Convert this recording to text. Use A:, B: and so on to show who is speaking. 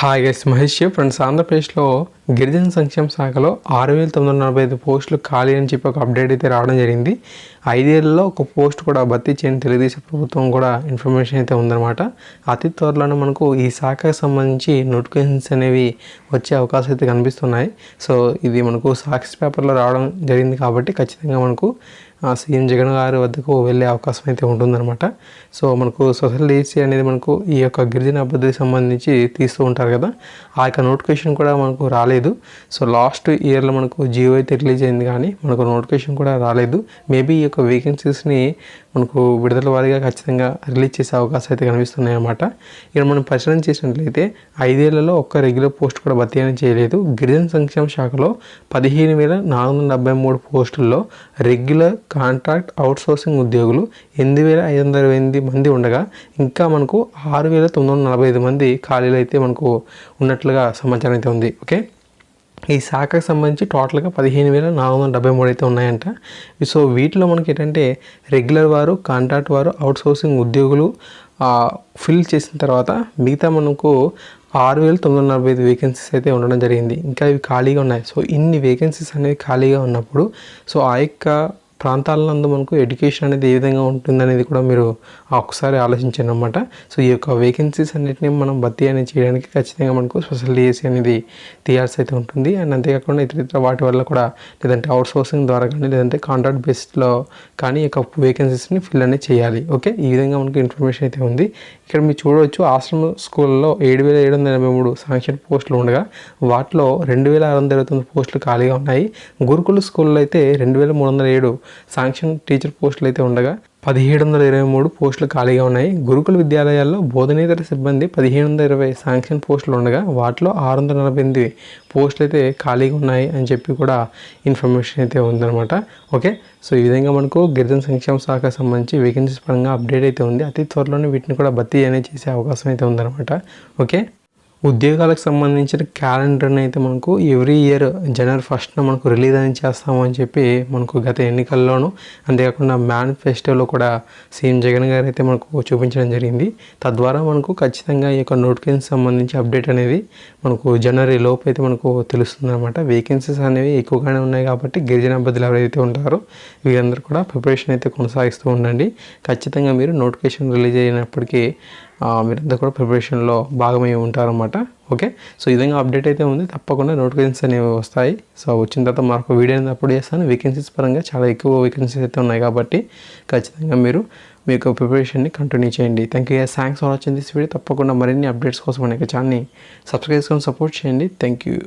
A: Hi guys Mahesh friends ఆంధ్రప్రదేశ్లో గిరిజన సంక్షేమ శాఖలో ఆరు వేల తొమ్మిది వందల నలభై ఐదు పోస్టులు ఖాళీ అని చెప్పి ఒక అప్డేట్ అయితే రావడం జరిగింది. ఐదేళ్ళలో ఒక పోస్ట్ కూడా భర్తీ చేయని తెలుగుదేశం ప్రభుత్వం కూడా ఇన్ఫర్మేషన్ అయితే ఉందన్నమాట. అతి త్వరలోనే మనకు ఈ శాఖకు సంబంధించి నోటిఫికేషన్స్ అనేవి వచ్చే అవకాశం అయితే కనిపిస్తున్నాయి. సో ఇది మనకు సాక్షి పేపర్లో రావడం జరిగింది కాబట్టి ఖచ్చితంగా మనకు సీఎం జగన్ గారి వద్దకు వెళ్ళే అవకాశం అయితే ఉంటుందన్నమాట. సో మనకు సోషల్ ఏసీ అనేది మనకు ఈ యొక్క గిరిజన అభివృద్ధికి సంబంధించి తీస్తూ ఉంటారు కదా. ఆ యొక్క నోటిఫికేషన్ కూడా మనకు రాలేదు. సో లాస్ట్ ఇయర్లో మనకు జియో అయితే రిలీజ్ అయింది కానీ మనకు నోటిఫికేషన్ కూడా రాలేదు. మేబీ ఈ యొక్క వేకెన్సీస్ని మనకు విడుదల వారీగా ఖచ్చితంగా రిలీజ్ చేసే అవకాశం అయితే కనిపిస్తున్నాయి అన్నమాట. ఇక్కడ మనం పరిశీలన చేసినట్లయితే ఐదేళ్ళలో ఒక్క రెగ్యులర్ పోస్ట్ కూడా భర్తీ అని చేయలేదు. గిరిజన సంక్షేమ శాఖలో పదిహేను వేల నాలుగు వందల డెబ్బై మూడు పోస్టుల్లో రెగ్యులర్ కాంట్రాక్ట్ అవుట్సోర్సింగ్ ఉద్యోగులు ఎనిమిది వేల ఐదు వందల ఇరవై ఎనిమిది మంది ఉండగా ఇంకా మనకు ఆరు వేల తొమ్మిది వందల నలభై ఐదు మంది ఖాళీలు అయితే మనకు ఉన్నట్లుగా సమాచారం అయితే ఉంది. ఓకే? ఈ శాఖకు సంబంధించి టోటల్గా పదిహేను వేల నాలుగు వందల డెబ్బై మూడు అయితే ఉన్నాయంట. సో వీటిలో మనకి ఏంటంటే రెగ్యులర్ వారు కాంట్రాక్ట్ వారు అవుట్సోర్సింగ్ ఉద్యోగులు ఫిల్ చేసిన తర్వాత మిగతా మనకు ఆరు వేల తొమ్మిది వందల నలభై ఐదు వేకెన్సీస్ అయితే ఉండడం జరిగింది. ఇంకా ఇవి ఖాళీగా ఉన్నాయి. సో ఇన్ని వేకెన్సీస్ అనేవి ఖాళీగా ఉన్నప్పుడు సో ఆ యొక్క ప్రాంతాలందు మనకు ఎడ్యుకేషన్ అనేది ఏ విధంగా ఉంటుందనేది కూడా మీరు ఒకసారి ఆలోచించండి అనమాట సో ఈ యొక్క వేకెన్సీస్ అన్నిటిని మనం భర్తీ అనేది చేయడానికి ఖచ్చితంగా మనకు స్పెషల్ డిఎస్సీ అనేది తీయాల్సి అయితే ఉంటుంది. అండ్ అంతేకాకుండా ఇతర ఇతర వాటి వల్ల కూడా లేదంటే అవుట్ సోర్సింగ్ ద్వారా కానీ లేదంటే కాంట్రాక్ట్ బేస్డ్లో కానీ ఈ యొక్క వేకెన్సీస్ని ఫిల్ అనేది చేయాలి. ఓకే ఈ విధంగా మనకు ఇన్ఫర్మేషన్ అయితే ఉంది. ఇక్కడ మీరు చూడవచ్చు ఆశ్రమ స్కూల్లో ఏడు వేల ఏడు వందల ఎనభై మూడు సాంక్షన్ పోస్టులు ఉండగా వాటిలో రెండు వేల ఆరు వందల ఇరవై తొమ్మిది పోస్టులు ఖాళీగా ఉన్నాయి. గురుకుల స్కూల్లో అయితే రెండు వేల మూడు వందల ఏడు శాంక్షన్ టీచర్ పోస్టులు అయితే ఉండగా పదిహేడు వందల ఇరవై మూడు పోస్టులు ఖాళీగా ఉన్నాయి. గురుకుల విద్యాలయాల్లో బోధనేతర సిబ్బంది పదిహేను వందల ఇరవై శాంక్షన్ పోస్టులు ఉండగా వాటిలో ఆరు వందల నలభై ఎనిమిది పోస్టులు అయితే ఖాళీగా ఉన్నాయి అని చెప్పి కూడా ఇన్ఫర్మేషన్ అయితే ఉందన్నమాట. ఓకే? సో ఈ విధంగా మనకు గిరిజన సంక్షేమ శాఖకు సంబంధించి వేకెన్సీస్ పరంగా అప్డేట్ అయితే ఉంది. అతి త్వరలోనే వీటిని కూడా భర్తీ అనేది చేసే అవకాశం అయితే ఉందన్నమాట. ఓకే? ఉద్యోగాలకు సంబంధించిన క్యాలెండర్ని అయితే మనకు ఎవ్రీ ఇయర్ జనవరి ఫస్ట్న మనకు రిలీజ్ అని చేస్తామని అని చెప్పి మనకు గత ఎన్నికల్లోనూ అంతేకాకుండా మేనిఫెస్టోలో కూడా సీఎం జగన్ గారు అయితే మనకు చూపించడం జరిగింది. తద్వారా మనకు ఖచ్చితంగా ఈ యొక్క నోటిఫికేషన్ సంబంధించి అప్డేట్ అనేది మనకు జనవరి లోపు అయితే మనకు తెలుస్తుంది అనమాట వేకెన్సీస్ అనేవి ఎక్కువగానే ఉన్నాయి కాబట్టి గిరిజన అభ్యర్థులు ఎవరైతే ఉంటారో వీరందరూ కూడా ప్రిపరేషన్ అయితే కొనసాగిస్తూ ఉండండి. ఖచ్చితంగా మీరు నోటిఫికేషన్ రిలీజ్ అయినప్పటికీ మీరంతా కూడా ప్రిపరేషన్లో భాగమై ఉంటారన్నమాట. ఓకే? సో ఈ విధంగా అప్డేట్ అయితే ఉంది. తప్పకుండా నోటిఫికేషన్స్ అనేవి వస్తాయి. సో వచ్చిన తర్వాత మరొక వీడియో అనేది అప్లోడ్ చేస్తాను. వేకెన్సీస్ పరంగా చాలా ఎక్కువ వేకెన్సీస్ అయితే ఉన్నాయి కాబట్టి ఖచ్చితంగా మీరు మీ యొక్క ప్రిపరేషన్ని కంటిన్యూ చేయండి thank you thanks for watching this video తప్పకుండా మరిన్ని అప్డేట్స్ కోసం మన యొక్క ఛానల్ని సబ్స్క్రైబ్ చేసుకొని సపోర్ట్ చేయండి. Thank you